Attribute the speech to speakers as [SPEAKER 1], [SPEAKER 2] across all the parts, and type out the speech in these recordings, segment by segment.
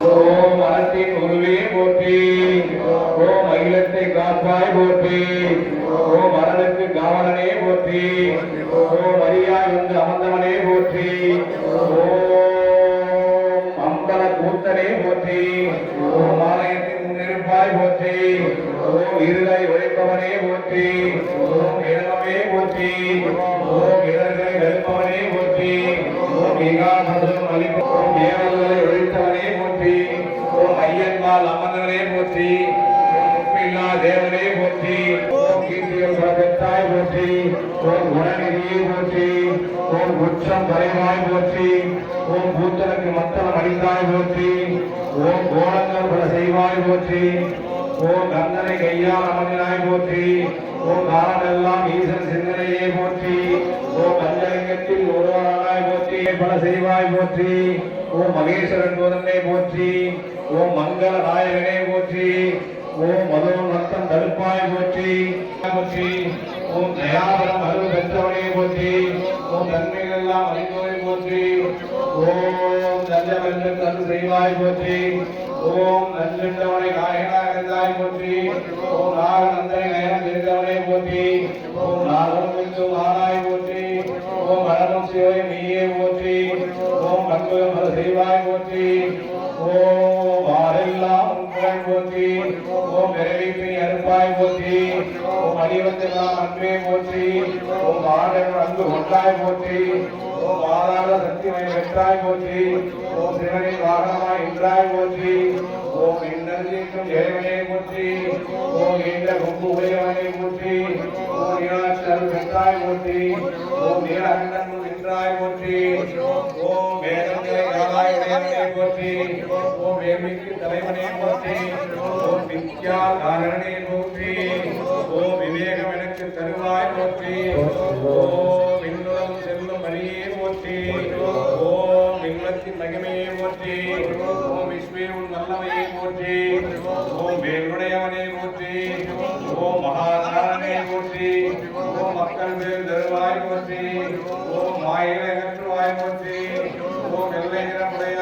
[SPEAKER 1] ஓம் மரத்தின் உருவே போற்றி. ஓம் அகிலத்தை காப்பாய் போற்றி. ஓம் மரனுக்கு காவலனே போற்றி. ஓம் அரியா வந்து அமர்ந்தவனே போற்றி. ஓம் அம்பல கூத்தனே போற்றி. ஓம் ஆலயத்தின் முன்னிருப்பாய் போற்றி. ஓம் இருளை உழைப்பவனே போற்றி. ஓம் இளமே போற்றி. ஓம் இளர்களை வெறுப்பவனே போற்றி. ஓம் ஏகாசம் அளிப்போம் ஏவல்களை ஒழித்தவனே ஐயன்பால் அமர்ந்தவனே போற்றி ஓம் தேவனே போற்றி ஓம் கீர்த்தியம் பெற்றாய் போற்றி ஓம் குணநிதியே போற்றி ஓம் உச்சம் தலைவாய் போற்றி ஓம் பூத்தனுக்கு மத்தளம் அடித்தாய் போற்றி ஓம் கோணங்கள் பல செய்வாய் போற்றி ஓம் கந்தனை கையால் அமர்ந்தினாய் போற்றி ஓம் காலமெல்லாம் ஈசன் சிந்தனையே போற்றி ஓம் பஞ்சலிங்கத்தில் ஒருவரானாய் போற்றி பல செய்வாய் போற்றி ஓம் மகேஸ்வரன் போதனை போற்றி ஓம் மங்கள நாயகனே போற்றி ஓம் மதோ நத்தம் தடுப்பாய் போற்றி போற்றி ஓம் தயாபரம் அருள் பெற்றவனே போற்றி ஓம் நன்மைகள் எல்லாம் அறிந்தோரை போற்றி ஓம் தஞ்சவென்று தன் செய்வாய் போற்றி ஓம் நஞ்சென்றவனை நாயகனாக இருந்தாய் போற்றி ஓம் நாகநந்தனை நயனம் தெரிந்தவனே போற்றி ஓம் நாகம் என்றும் ஆனாய் போற்றி ஓம் அழகும் சிவை நீயே போற்றி ஓம் கண்களும் அது செய்வாய் போற்றி ஓம் ஆரெல்லாம் உங்கள் போற்றி ஓம் விரைவிப்பை அறுப்பாய் போற்றி ஓம் அடிவந்தெல்லாம் அன்பே போற்றி ஓம் ஆடல் அன்பு கொண்டாய் போற்றி ஓம் ஆதார சக்திமை வெற்றாய் போற்றி ஓம் சிவனின் வாகனமாய் இன்றாய் போற்றி ஓம் இன்னிக்கும் இறைவனே போற்றி ஓம் இந்த கொம்பு உடையவனை போற்றி ஓம் நீலாட்சர் வென்றாய் போற்றி ஓம் நீலகண்டன் நின்றாய் போற்றி ஓம் வேதங்களை காலாய் உடையவனே போற்றி ஓம் வேமிக்கு தலைவனே போற்றி ஓம் வித்யா காரணனே போற்றி ஓம் விவேகம் எனக்கு தருவாய் போற்றி ஓம் இன்னும் செல்லும் வழியே போற்றி ஓம் விண்வத்தின் மகிமையே போற்றி ஓம் விஸ்வே உன் நல்லவையே போற்றி ஓம் வேலுடையவனே போற்றி ஓம் மகாதாரனே போற்றி ஓம் மக்கள் மேல் தருவாய் போற்றி ஓம் மாயிலை அகற்றுவாய் போற்றி ஓம் எல்லைகள்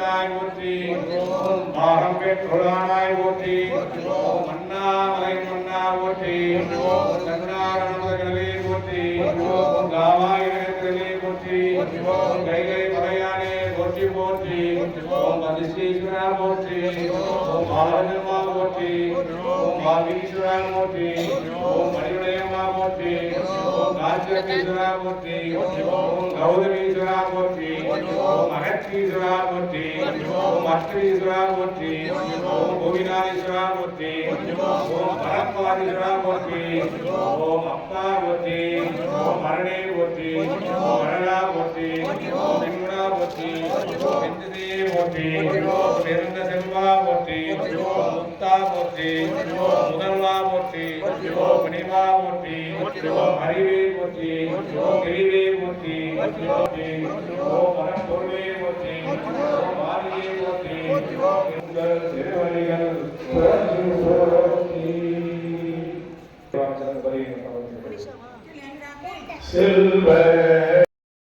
[SPEAKER 1] ஓம் ஏகம்பத்திர இருந்தாய் போற்றி ஓம் பாகம் பெற்றொழானாய் போற்றி ஓம் அண்ணாமலை மன்னா போற்றி ஓம் கருணாரணமதகளே போற்றி ஓம் காவாயிரத்திலே போற்றி ஓம் கைலை மலையானே போற்றி போற்றி ஓம் அதிசீஸ்வரா போற்றி ஓம் ஆரஞ்சமா போற்றி ஓம் மாவீஸ்வரா போற்றி ஓம் மணியுடையமா போற்றி ஓம் காஞ்சகீஸ்வரா போற்றி ஓம் கௌதமீஸ்வரா ஓம் அகத்தீஸ்வரா ஓம் அஷ்டீஸ்வரா ஓம் கோவிநாதீஸ்வரா ஓம் பரத்வாதீஸ்வரா ஓம் அப்பா ஓம் மரணே போற்றி ஓம் மரணா ஓம் வெண்குணா ஓம் வெந்ததே ஓம் நெருந்த செல்வா ஓம் முத்தா ஓம் முதல்வா ஓம் மணிவா ஓம் அறிவே போற்றி ஓம் தெளிவே போற்றி போற்றி ஓம் மனப்பொருளே போற்றி ஓம் ஆதியே போற்றி உங்கள் திருவடிகள் போற்றி செல்வ